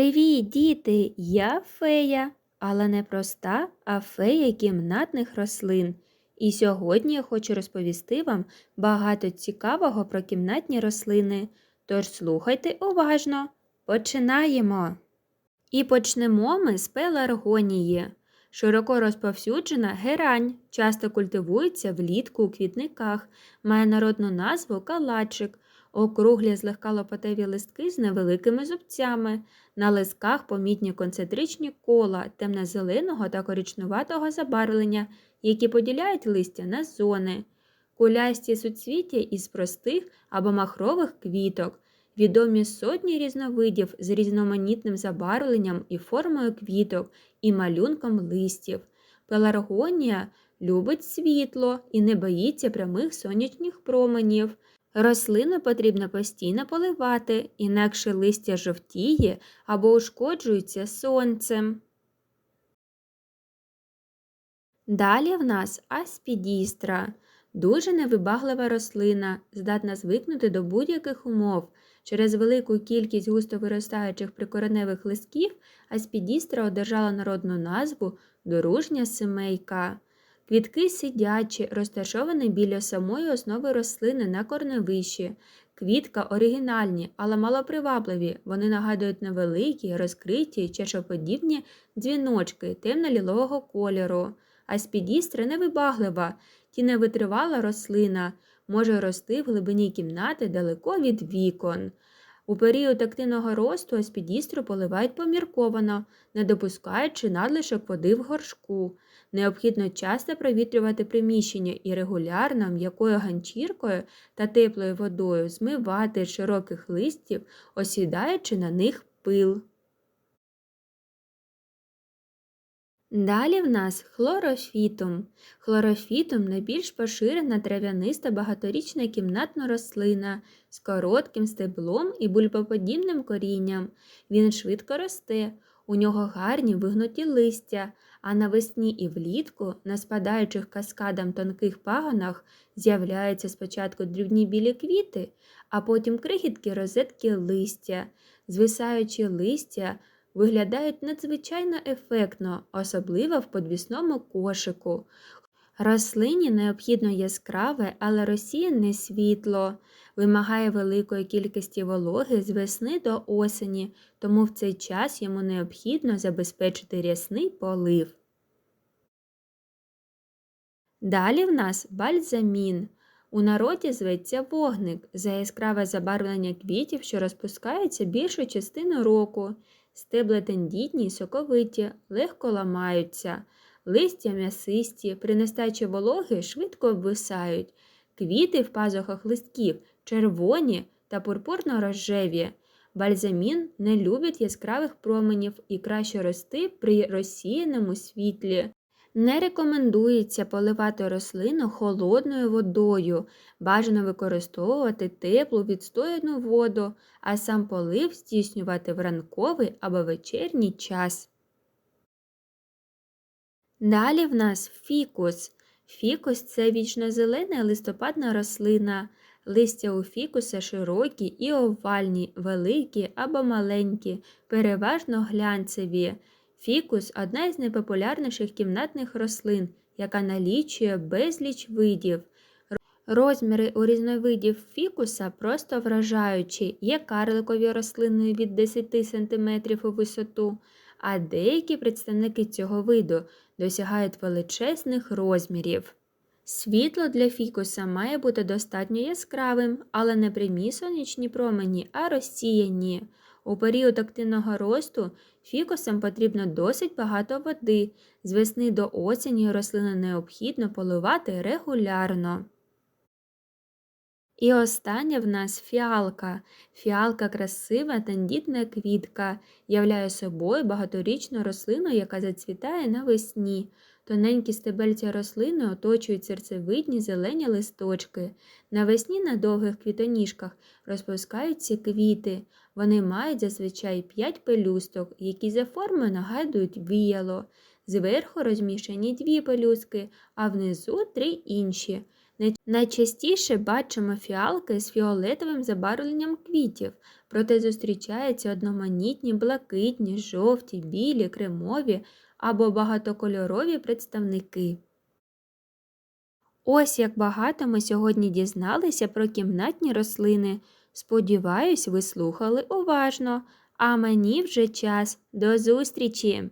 Привіт, діти! Я фея, але не проста, а фея кімнатних рослин. І сьогодні я хочу розповісти вам багато цікавого про кімнатні рослини. Тож слухайте уважно. Починаємо. І почнемо ми з пеларгонії. Широко розповсюджена герань, часто культивується влітку у квітниках, має народну назву калачик, округлі злегка лопатеві листки з невеликими зубцями. На листках помітні концентричні кола темно-зеленого та коричнуватого забарвлення, які поділяють листя на зони. Кулясті суцвіття із простих або махрових квіток. Відомі сотні різновидів з різноманітним забарвленням і формою квіток і малюнком листів. Пеларгонія любить світло і не боїться прямих сонячних променів. Рослину потрібно постійно поливати, інакше листя жовтіє або ушкоджується сонцем. Далі в нас аспідістра. Дуже невибаглива рослина, здатна звикнути до будь-яких умов. Через велику кількість густо виростаючих прикореневих листків аспідістра одержала народну назву дорожня семейка. Квітки сидячі, розташовані біля самої основи рослини на корневищі. Квітка оригінальні, але малопривабливі. Вони нагадують невеликі, розкриті, чашоподібні дзвіночки темно-лілового кольору. Аспідістра невибаглива, тіневитривала рослина, може рости в глибині кімнати далеко від вікон. У період активного росту аспідістру поливають помірковано, не допускаючи надлишок води в горшку. Необхідно часто провітрювати приміщення і регулярно м'якою ганчіркою та теплою водою змивати широких листів, осідаючи на них пил. Далі в нас хлорофітум. Хлорофітум найбільш поширена трав'яниста багаторічна кімнатна рослина з коротким стеблом і бульбоподібним корінням. Він швидко росте, у нього гарні вигнуті листя, а навесні і влітку на спадаючих каскадам тонких пагонах з'являються спочатку дрібні білі квіти, а потім крихіткі розетки листя, звисаючі листя виглядають надзвичайно ефектно, особливо в подвісному кошику. Рослині необхідно яскраве, але розсіяне світло, вимагає великої кількості вологи з весни до осені, тому в цей час йому необхідно забезпечити рясний полив. Далі в нас бальзамін. У народі зветься вогник за яскраве забарвлення квітів, що розпускаються більшу частину року. Стебла тендітні й соковиті, легко ламаються, листя м'ясисті, при нестачі вологи швидко обвисають, квіти в пазухах листків червоні та пурпурно рожеві. Бальзамін не любить яскравих променів і краще рости при розсіяному світлі. Не рекомендується поливати рослину холодною водою, бажано використовувати теплу відстояну воду, а сам полив здійснювати в ранковий або вечірній час. Далі в нас фікус. Фікус це вічнозелена листопадна рослина. Листя у фікуса широкі і овальні, великі або маленькі, переважно глянцеві. Фікус одна із найпопулярніших кімнатних рослин, яка налічує безліч видів. Розміри у різновидів фікуса просто вражаючі, є карликові рослини від 10 см у висоту, а деякі представники цього виду досягають величезних розмірів. Світло для фікуса має бути достатньо яскравим, але не прямі сонячні промені, а розсіяні. У період активного росту фікусам потрібно досить багато води. З весни до осені рослини необхідно поливати регулярно. І остання в нас фіалка. Фіалка красива тендітна квітка, являє собою багаторічну рослину, яка зацвітає навесні. Тоненькі стебельця рослини оточують серцевидні зелені листочки. Навесні на довгих квітоніжках розпускаються квіти. Вони мають зазвичай 5 пелюсток, які за формою нагадують віяло. Зверху розміщені дві пелюстки, а внизу три інші. Найчастіше бачимо фіалки з фіолетовим забарвленням квітів, проте зустрічаються одноманітні блакитні, жовті, білі, кремові або багатокольорові представники. Ось як багато ми сьогодні дізналися про кімнатні рослини. Сподіваюсь, ви слухали уважно, а мені вже час. До зустрічі!